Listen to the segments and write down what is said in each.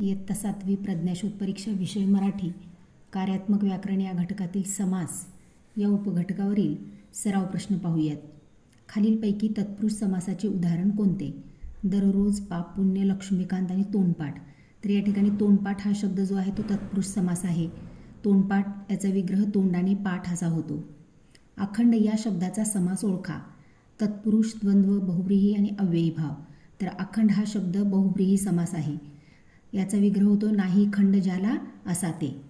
इयत्ता सातवी प्रज्ञाशोध परीक्षा विषय मराठी कार्यात्मक व्याकरण या घटकातील समास या उपघटकावरील सराव प्रश्न पाहूयात. खालीलपैकी तत्पुरुष समासाचे उदाहरण कोणते? दररोज पाप पुण्य लक्ष्मीकांत आणि तोंडपाठ. तर या ठिकाणी तोंडपाठ हा शब्द जो आहे तो तत्पुरुष समास आहे. तोंडपाठ याचा विग्रह तोंडाने पाठ असा होतो. अखंड या शब्दाचा समास ओळखा. तत्पुरुष द्वंद्व बहुव्रीही आणि अव्ययी भाव. तर अखंड हा शब्द बहुव्रीही समास आहे. याचा विग्रह होतो नाही खंड ज्याला असा ते.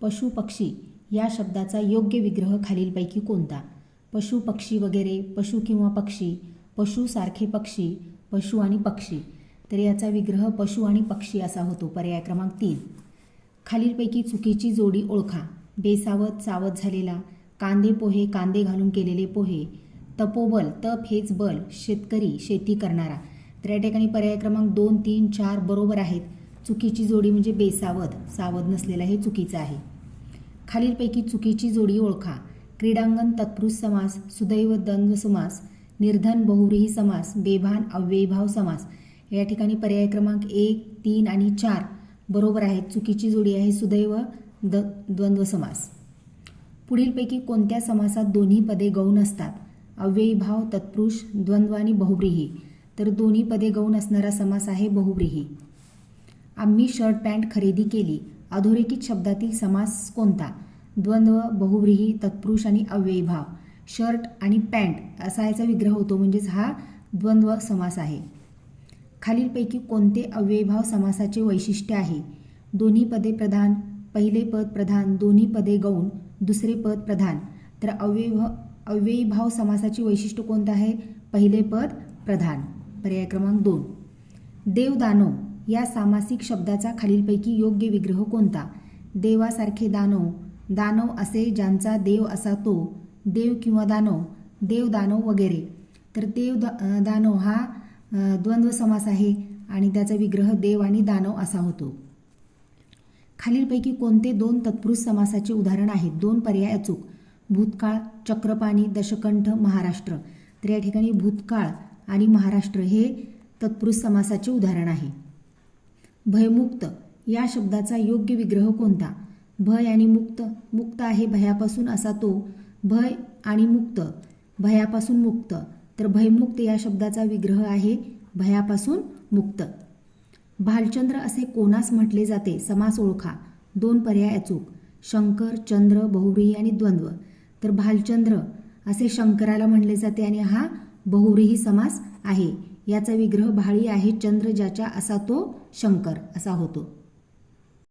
पशु पक्षी या शब्दाचा योग्य विग्रह खालीलपैकी कोणता? पशु पक्षी वगैरे पशु किंवा पक्षी पशुसारखे पक्षी पशु आणि पक्षी. तर याचा विग्रह पशु आणि पक्षी असा होतो. पर्याय क्रमांक तीन. खालीलपैकी चुकीची जोडी ओळखा. बेसावत सावध झालेला कांदे पोहे कांदे घालून केलेले पोहे तपोबल तप हेच बल शेतकरी शेती करणारा. तर या ठिकाणी पर्याय क्रमांक दोन तीन चार बरोबर आहेत. चुकीची जोडी म्हणजे बेसावध. सावध नसलेला हे चुकीचं आहे. खालीलपैकी चुकीची जोडी ओळखा. क्रीडांगण तत्पुरुष समास सुदैव द्वंद्व समास निर्धन बहुरीही समास बेभान अव्ययीभाव समास. या ठिकाणी पर्याय क्रमांक एक तीन आणि चार बरोबर आहेत. चुकीची जोडी आहे सुदैव द द्वंद्व समास. पुढीलपैकी कोणत्या समासात दोन्ही पदे गौण असतात? अव्ययीभाव तत्पुरुष द्वंद्व आणि बहुव्रीही. तर दोन्ही पदे गौण असणारा समास आहे बहुव्रीही आम्ही शर्ट पॅन्ट खरेदी केली. अधोरेखित शब्दातील समास कोणता? द्वंद्व बहुव्रीही तत्पुरुष आणि अव्ययीभाव. शर्ट आणि पॅन्ट असा याचा विग्रह होतो म्हणजेच हा द्वंद्व समास आहे. खालीलपैकी कोणते अव्ययीभाव समासाचे वैशिष्ट्य आहे? दोन्ही पदे प्रधान पहिले पद प्रधान दोन्ही पदे गौण दुसरे पद प्रधान. तर अव्ययभाव अव्ययीभाव समासाचे वैशिष्ट्य कोणतं आहे? पहिले पद प्रधान. पर्याय क्रमांक दोन. देवदानव या सामासिक शब्दाचा खालीलपैकी योग्य विग्रह कोणता? देवासारखे दानव दानव असे ज्यांचा देव असा तो देव किंवा दानव देव दानव वगैरे. तर देव दा दानव हा द्वंद्व समास आहे आणि त्याचा विग्रह देव आणि दानव असा होतो. खालीलपैकी कोणते दोन तत्पुरुष समासाचे उदाहरण आहेत? दोन पर्याय अचूक. भूतकाळ चक्रपाणी दशकंठ महाराष्ट्र. तर या ठिकाणी भूतकाळ आणि महाराष्ट्र हे तत्पुरुष समासाचे उदाहरण आहे. भयमुक्त या शब्दाचा योग्य विग्रह कोणता? भय आणि मुक्त मुक्त आहे भयापासून असा तो भय आणि मुक्त भयापासून मुक्त. तर भयमुक्त या शब्दाचा विग्रह आहे भयापासून मुक्त. भालचंद्र असे कोणास म्हटले जाते? समास ओळखा. दोन पर्याय अचूक. शंकर चंद्र बहुरी आणि द्वंद्व. तर भालचंद्र असे शंकराला म्हणले जाते आणि हा बहुव्रीही समास आहे. याचा विग्रह भाळी आहे चंद्र ज्याच्या असा तो शंकर असा होतो.